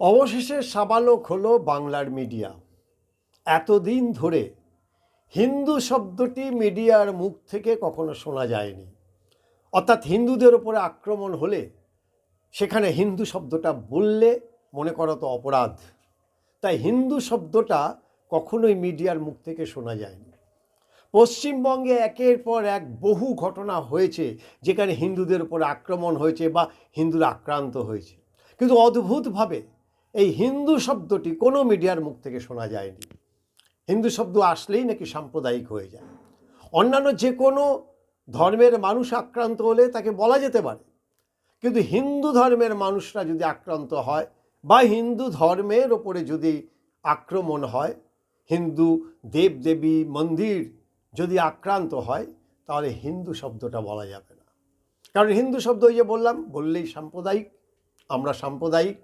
অবশেষে সাবালক হলো বাংলার মিডিয়া। এতদিন ধরে হিন্দু শব্দটি মিডিয়ার মুখ থেকে কখনো শোনা যায়নি। অর্থাৎ হিন্দুদের ওপরে আক্রমণ হলে সেখানে হিন্দু শব্দটা বললে মনে করা তো অপরাধ। তাই হিন্দু শব্দটা কখনোই মিডিয়ার মুখ থেকে শোনা যায়নি। পশ্চিমবঙ্গে একের পর এক বহু ঘটনা হয়েছে যেখানে হিন্দুদের উপর আক্রমণ হয়েছে বা হিন্দুরা আক্রান্ত হয়েছে। কিন্তু অদ্ভুতভাবে এই হিন্দু শব্দটি কোনো মিডিয়ার মুখ থেকে শোনা যায়নি। হিন্দু শব্দ আসলেই নাকি সাম্প্রদায়িক হয়ে যায়। অন্যান্য যে কোনো ধর্মের মানুষ আক্রান্ত হলে তাকে বলা যেতে পারে। কিন্তু হিন্দু ধর্মের মানুষরা যদি আক্রান্ত হয় বা হিন্দু ধর্মের ওপরে যদি আক্রমণ হয়, হিন্দু দেবদেবী মন্দির যদি আক্রান্ত হয়, তাহলে হিন্দু শব্দটা বলা যাবে না। কারণ হিন্দু শব্দ ওই যে বললাম, বললেই সাম্প্রদায়িক, আমরা সাম্প্রদায়িক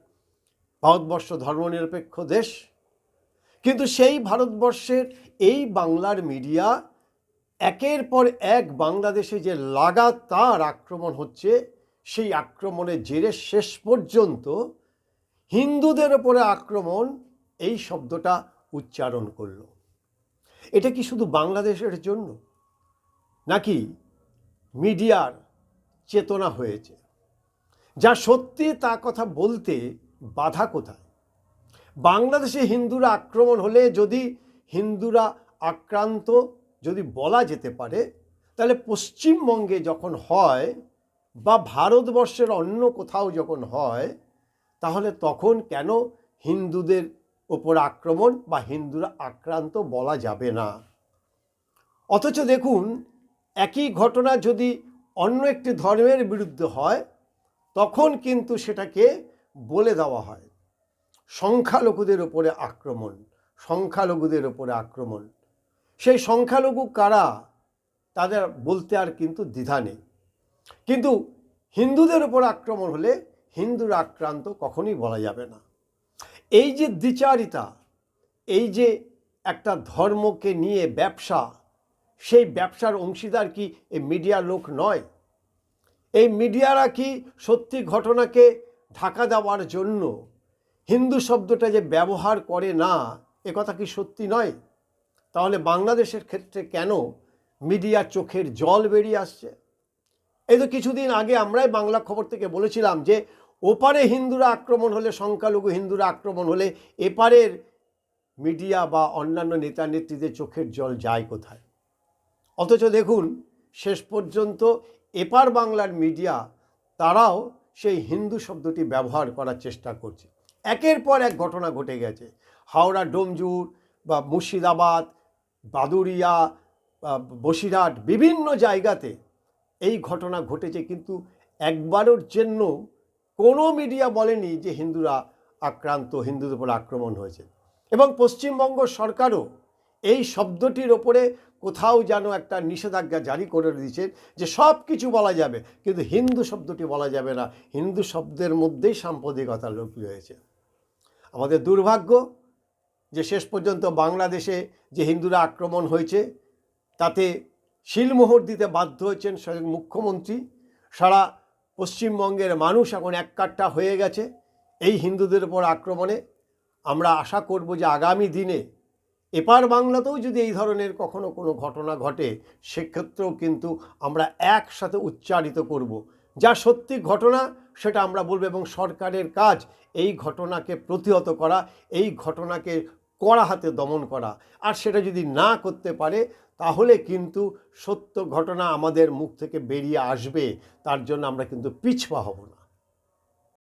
ভারতবর্ষ ধর্মনিরপেক্ষ দেশ। কিন্তু সেই ভারতবর্ষের এই বাংলার মিডিয়া একের পর এক বাংলাদেশে যে লাগাতার আক্রমণ হচ্ছে, সেই আক্রমণের জেরে শেষ পর্যন্ত হিন্দুদের ওপরে আক্রমণ এই শব্দটা উচ্চারণ করল। এটা কি শুধু বাংলাদেশের জন্য? নাকি মিডিয়ার চেতনা হয়েছে? যা সত্যি তা কথা বলতে বাধা কোথায়? বাংলাদেশে হিন্দুরা আক্রমণ হলে যদি হিন্দুরা আক্রান্ত যদি বলা যেতে পারে, তাহলে পশ্চিমবঙ্গে যখন হয় বা ভারতবর্ষের অন্য কোথাও যখন হয়, তাহলে তখন কেন হিন্দুদের ওপর আক্রমণ বা হিন্দুরা আক্রান্ত বলা যাবে না? অথচ দেখুন, একই ঘটনা যদি অন্য একটি ধর্মের বিরুদ্ধে হয়, তখন কিন্তু সেটাকে বলে দেওয়া হয়। সংখ্যালঘুদের ওপরে আক্রমণ, সংখ্যালঘুদের ওপরে আক্রমণ। সেই সংখ্যালঘু কারা, তাদের বলতে আর কিন্তু দ্বিধা নেই। কিন্তু হিন্দুদের ওপর আক্রমণ হলে হিন্দুর আক্রান্ত কখনোই বলা যাবে না। এই যে দ্বিচারিতা, এই যে একটা ধর্মকে নিয়ে ব্যবসা, সেই ব্যবসার অংশীদার কি এই মিডিয়ার লোক নয়? এই মিডিয়ারা কি সত্যি ঘটনাকে ঢাকা দেওয়ার জন্য হিন্দু শব্দটা যে ব্যবহার করে না, এ কথা কি সত্যি নয়? তাহলে বাংলাদেশের ক্ষেত্রে কেন মিডিয়ার চোখের জল বেরিয়ে আসছে? এই তো কিছুদিন আগে আমরাই বাংলা খবর থেকে বলেছিলাম যে, ওপারে হিন্দুরা আক্রমণ হলে, সংখ্যালঘু হিন্দুরা আক্রমণ হলে এপারের মিডিয়া বা অন্যান্য নেতা নেত্রীদের চোখের জল যায় কোথায়? অথচ দেখুন, শেষ পর্যন্ত এপার বাংলার মিডিয়া, তারাও সেই হিন্দু শব্দটি ব্যবহার করার চেষ্টা করছে। একের পর এক ঘটনা ঘটে গেছে। হাওড়া ডোমজুর বা মুর্শিদাবাদ বাদুরিয়া বসিরহাট বিভিন্ন জায়গাতে এই ঘটনা ঘটেছে। কিন্তু একবারের জন্য কোনো মিডিয়া বলেনি যে হিন্দুরা আক্রান্ত, হিন্দুদের উপর আক্রমণ হয়েছে। এবং পশ্চিমবঙ্গ সরকারও এই শব্দটির ওপরে কোথাও যেন একটা নিষেধাজ্ঞা জারি করে দিয়েছে যে সব কিছু বলা যাবে, কিন্তু হিন্দু শব্দটি বলা যাবে না। হিন্দু শব্দের মধ্যেই সাম্প্রদায়িকতা লোপি হয়েছে আমাদের দুর্ভাগ্য যে শেষ পর্যন্ত বাংলাদেশে যে হিন্দুরা আক্রমণ হয়েছে, তাতে শিলমোহর দিতে বাধ্য হয়েছেন স্বয়ং মুখ্যমন্ত্রী। সারা পশ্চিমবঙ্গের মানুষ এখন এককাট্টা হয়ে গেছে এই হিন্দুদের উপর আক্রমণে। আমরা আশা করব যে আগামী দিনে এপার বাংলাতেও যদি এই ধরনের কখনো কোনো ঘটনা ঘটে, সেক্ষেত্রেও কিন্তু আমরা একসাথে উচ্চারিত করব। যা সত্যি ঘটনা, সেটা আমরা বলব এবং সরকারের কাজ এই ঘটনাকে প্রতিহত করা, এই ঘটনাকে কড়া হাতে দমন করা। আর সেটা যদি না করতে পারে, তাহলে কিন্তু সত্য ঘটনা আমাদের মুখ থেকে বেরিয়ে আসবে। তার জন্য আমরা কিন্তু পিছপা হব না।